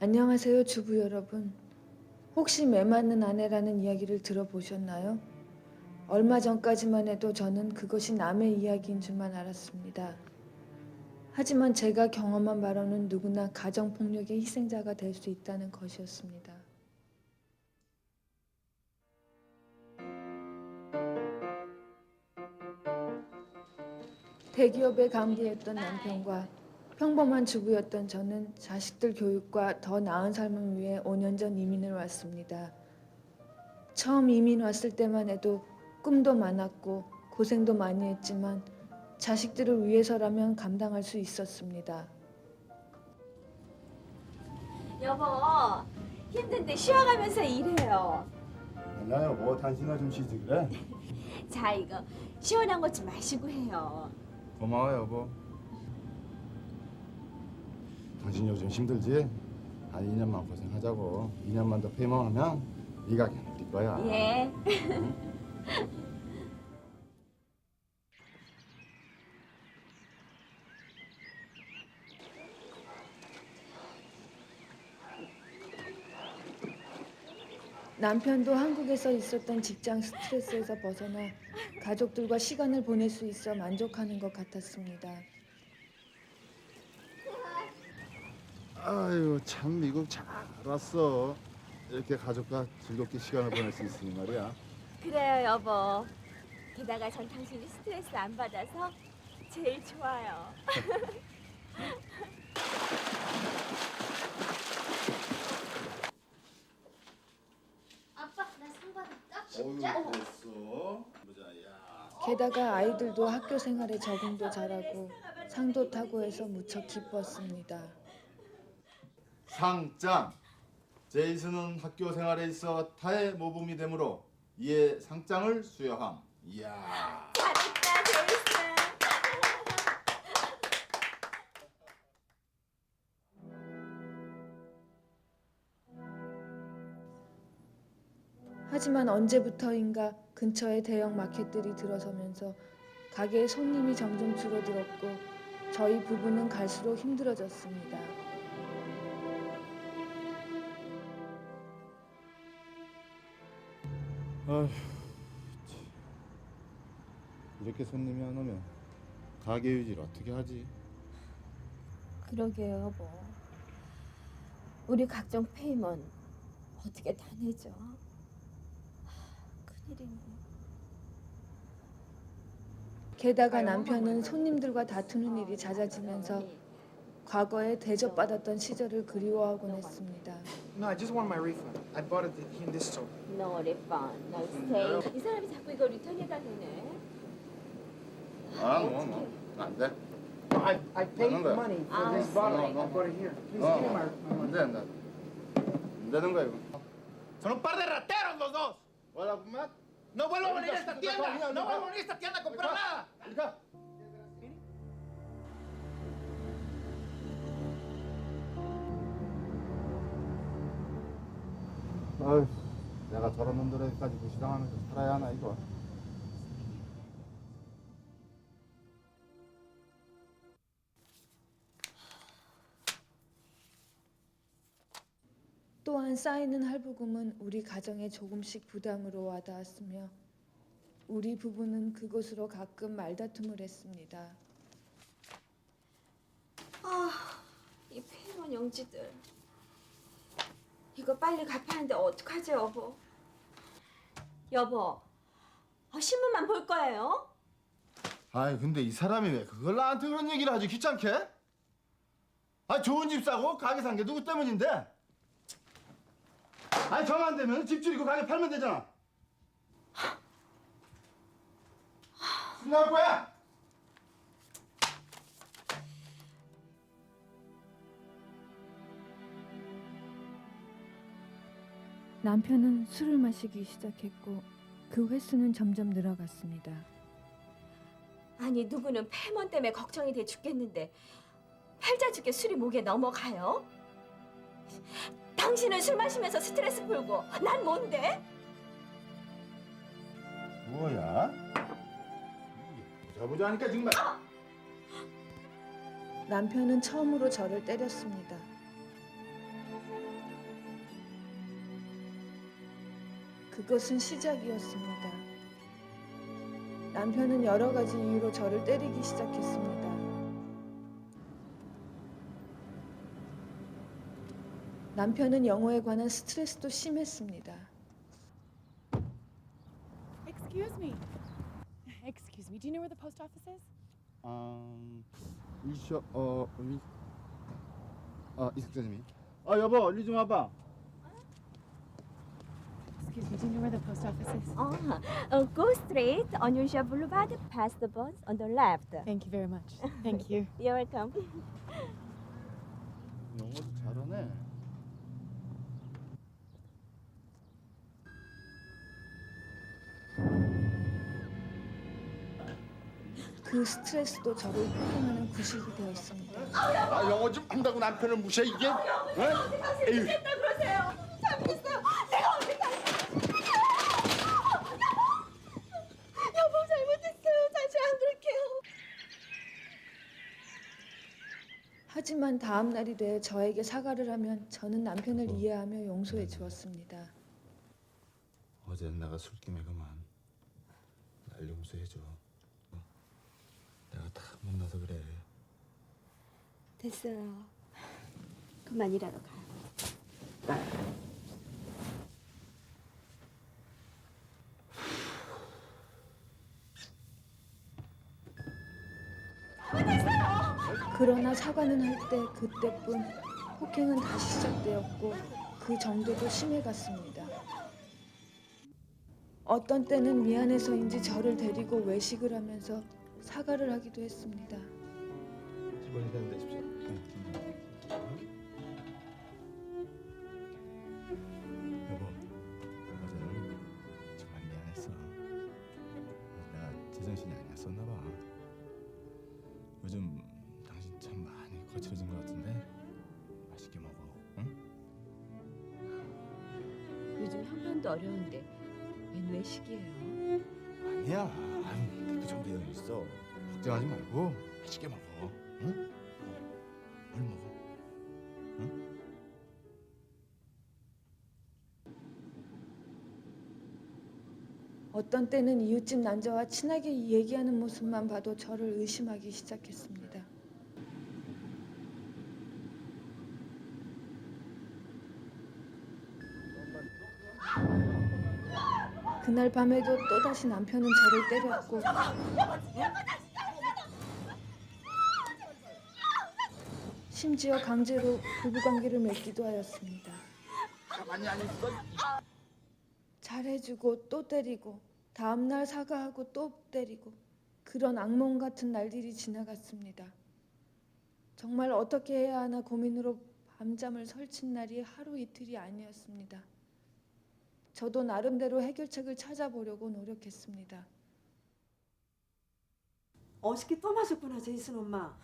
안녕하세요, 주부 여러분. 혹시 매 맞는 아내라는 이야기를 들어보셨나요? 얼마 전까지만 해도 저는 그것이 남의 이야기인 줄만 알았습니다. 하지만 제가 경험한 바로는 누구나 가정폭력의 희생자가 될 수 있다는 것이었습니다. 대기업의 간부였던 남편과 평범한 주부였던 저는 자식들 교육과 더 나은 삶을 위해 5년 전 이민을 왔습니다. 처음 이민 왔을 때만 해도 꿈도 많았고 고생도 많이 했지만 자식들을 위해서라면 감당할 수 있었습니다. 여보 힘든데 쉬어가면서 일해요. 아니야 여보 당신아 좀 쉬지 그래? 자 이거 시원한 것 좀 마시고 해요. 고마워 여보 당신 요즘 힘들지? 한 2년만 고생하자고 2년만 더 페이먼하면 이 가게는 우리 거야 예. 남편도 한국에서 있었던 직장 스트레스에서 벗어나 가족들과 시간을 보낼 수 있어 만족하는 것 같았습니다. 아유 참 미국 잘 왔어 이렇게 가족과 즐겁게 시간을 보낼 수 있으니 말이야 그래요 여보. 게다가 전 당신이 스트레스 안 받아서 제일 좋아요. 아빠 나 상 받았다? 어휴 됐어 보자 야 게다가 아이들도 학교 생활에 적응도 잘하고 상도 타고 해서 무척 기뻤습니다. 상장 제이슨은 학교 생활에 있어 타의 모범이 되므로 이에 상장을 수여함 이야 잘했다 제이슨. 하지만 언제부터인가 근처에 대형 마켓들이 들어서면서 가게의 손님이 점점 줄어들었고 저희 부부는 갈수록 힘들어졌습니다. 아휴, 참. 이렇게 손님이 안 오면 가게 유지를 어떻게 하지? 그러게요 여보. 우리 각종 페이먼 어떻게 다 내죠? 하, 큰일이네. 게다가 남편은 손님들과 다투는 일이 잦아지면서 과거에 대접받았던 시절을 그리워하곤 했습니다. No, I just want my refund. I bought it in this store. No refund, no stay. 이 사람이 자꾸 이거 리턴해다 되네. 아, 뭐, 뭐, 안 돼. I, I paid No, no. money for Ah, this I bottle. I bought it here. Please 어, give me my, my 안 money. 돼, 안 돼. 안 되는 거야, 이거. Son un par de rateros los dos. 뭐라 그만? No vuelvo a venir a esta tienda. No vuelvo a venir a esta tienda a comprar nada. 이리 아휴, 내가 저런 놈들에게까지 무시당하면서 살아야 하나 이거. 또한 쌓이는 할부금은 우리 가정에 조금씩 부담으로 와닿았으며 우리 부부는 그곳으로 가끔 말다툼을 했습니다. 아, 이 페이먼 용지들. 이거 빨리 갚아야하는데 어떡하지, 여보? 여보, 어, 신문만 볼 거예요? 아이 근데 이 사람이 왜 그걸 나한테 그런 얘기를 하지 귀찮게? 아 좋은 집 사고 가게 산 게 누구 때문인데? 아니 정 안 되면 집 줄이고 가게 팔면 되잖아. 나올 거야? 남편은 술을 마시기 시작했고 그 횟수는 점점 늘어갔습니다. 아니, 누구는 페이먼 때문에 걱정이 돼 죽겠는데 팔자 죽게 술이 목에 넘어가요? 당신은 술 마시면서 스트레스 풀고 난 뭔데? 뭐야? 보자 보자 하니까 정말. 남편은 처음으로 저를 때렸습니다. 그것은 시작이었습니다. 남편은 여러 가지 이유로 저를 때리기 시작했습니다. 남편은 영어에 관한 스트레스도 심했습니다. Excuse me. Excuse me. Do you know where the post office is? 음, 이셔 어 미, 아 이숙자님이. 아 여보 얼리 좀 와봐. Excuse me. Do you know where the post office is? 아, 어, go straight on Yusha Boulevard, past the bus on the left. Thank you very much. Thank you. You're welcome. 영어도 잘하네. 그 스트레스도 저를 폭행하는 구실이 되었습니다. 아 영어 좀 한다고 남편을 무시해 이게? 어? 에휴. 여보 잘못했어요. 다시 안 그럴게요. 하지만 다음 날이 돼 저에게 사과를 하면 저는 남편을 이해하며 용서해 주었습니다. 어제는 내가 술김에 그만 날 용서해줘. 어? 내가 다 못나서 그래. 됐어요. 그만 일하러 가. 그러나 사과는 할 때 그때뿐 폭행은 다시 시작되었고 그 정도도 심해갔습니다. 어떤 때는 미안해서인지 저를 데리고 외식을 하면서 사과를 하기도 했습니다. 직원이 되는데 집사. 여보, 어제는 정말 미안했어. 내가 제정신이 아니었었나 봐. 요즘 거칠어진 것 같은데 맛있게 먹어, 응? 요즘 형편도 어려운데 웬 외식이에요? 아니야, 아유, 그 정도 여 있어. 걱정하지 말고 맛있게 먹어, 응? 얼른 먹어. 어떤 때는 이웃집 남자와 친하게 얘기하는 모습만 봐도 저를 의심하기 시작했습니다. 그날 밤에도 또다시 남편은 저를 때렸고 심지어 강제로 부부관계를 맺기도 하였습니다. 잘해주고 또 때리고 다음날 사과하고 또 때리고 그런 악몽 같은 날들이 지나갔습니다. 정말 어떻게 해야 하나 고민으로 밤잠을 설친 날이 하루 이틀이 아니었습니다. 저도 나름대로 해결책을 찾아보려고 노력했습니다. 어저께 또 마셨구나 제이슨 엄마.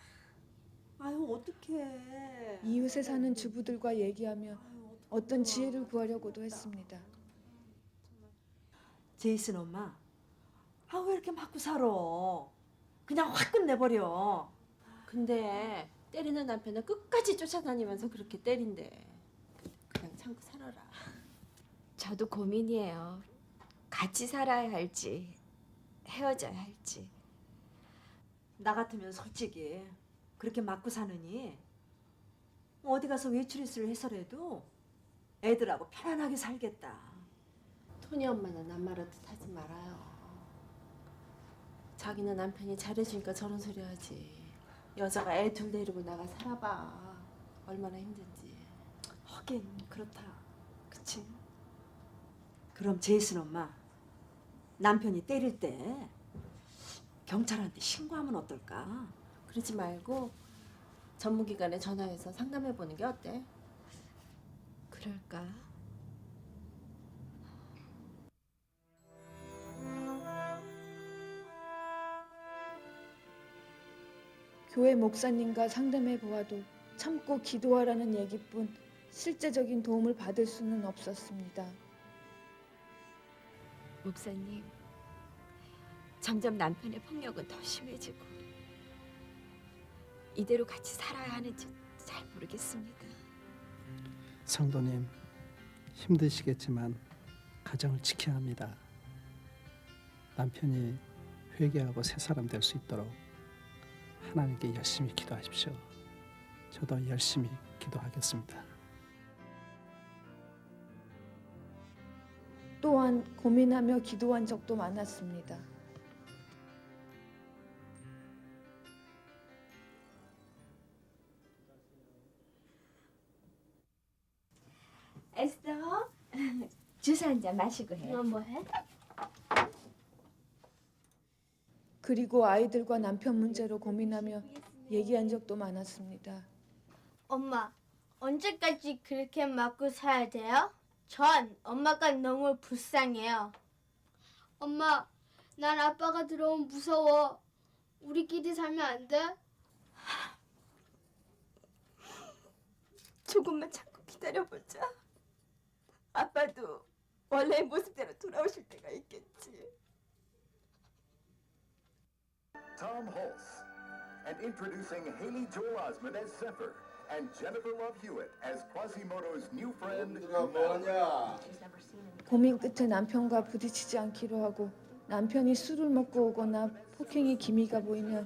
아유 어떡해. 이웃에 사는 주부들과 얘기하며 아유. 어떤 지혜를 구하려고도 했습니다. 제이슨 엄마. 아 왜 이렇게 맞고 살아? 그냥 확 끝내버려. 근데 때리는 남편은 끝까지 쫓아다니면서 그렇게 때린대. 그냥 참고 살아라. 저도 고민이에요. 같이 살아야 할지 헤어져야 할지. 나 같으면 솔직히 그렇게 맞고 사느니 어디 가서 외출이슬 해서라도 애들하고 편안하게 살겠다. 토니 엄마는 남 말하듯 하지 말아요. 자기는 남편이 잘해주니까 저런 소리 하지. 여자가 애 둘 데리고 나가 살아봐. 얼마나 힘든지. 하긴 그렇다. 그치? 그럼 제이슨 엄마 남편이 때릴 때 경찰한테 신고하면 어떨까? 그러지 말고 전문기관에 전화해서 상담해 보는 게 어때? 그럴까? 교회 목사님과 상담해 보아도 참고 기도하라는 얘기뿐 실제적인 도움을 받을 수는 없었습니다. 목사님, 점점 남편의 폭력은 더 심해지고 이대로 같이 살아야 하는지 잘 모르겠습니다. 성도님 힘드시겠지만 가정을 지켜야 합니다. 남편이 회개하고 새 사람 될 수 있도록 하나님께 열심히 기도하십시오. 저도 열심히 기도하겠습니다. 또한 고민하며 기도한 적도 많았습니다. 에스더, 주스 한 잔 마시고 해. 너 뭐해? 그리고 아이들과 남편 문제로 고민하며 얘기한 적도 많았습니다. 엄마, 언제까지 그렇게 맞고 살아야 돼요? 전 엄마가 너무 불쌍해요. 엄마, 난 아빠가 들어오면 무서워. 우리끼리 살면 안 돼? 조금만 참고 기다려보자. 아빠도 원래 모습대로 돌아오실 때가 있겠지. Tom Hulse. And introducing Haley Joel Osment as Zephyr and Jennifer Love Hewitt as Quasimodo's new friend. 뭐하냐? 고민 끝에 남편과 부딪히지 않기로 하고 남편이 술을 먹고 오거나 폭행의 기미가 보이면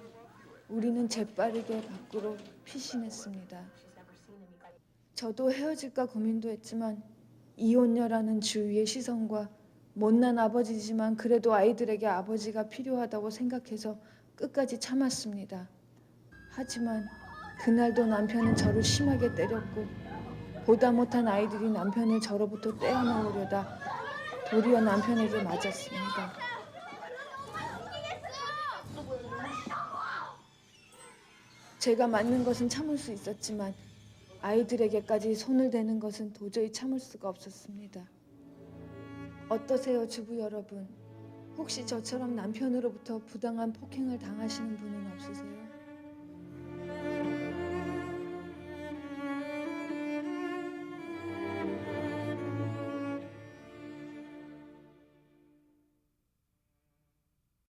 우리는 재빠르게 밖으로 피신했습니다. 저도 헤어질까 고민도 했지만 이혼녀라는 주위의 시선과 못난 아버지지만 그래도 아이들에게 아버지가 필요하다고 생각해서 끝까지 참았습니다. 하지만 그날도 남편은 저를 심하게 때렸고 보다 못한 아이들이 남편을 저로부터 떼어놓으려다 도리어 남편에게 맞았습니다. 제가 맞는 것은 참을 수 있었지만 아이들에게까지 손을 대는 것은 도저히 참을 수가 없었습니다. 어떠세요, 주부 여러분? 혹시 저처럼 남편으로부터 부당한 폭행을 당하시는 분은 없으세요?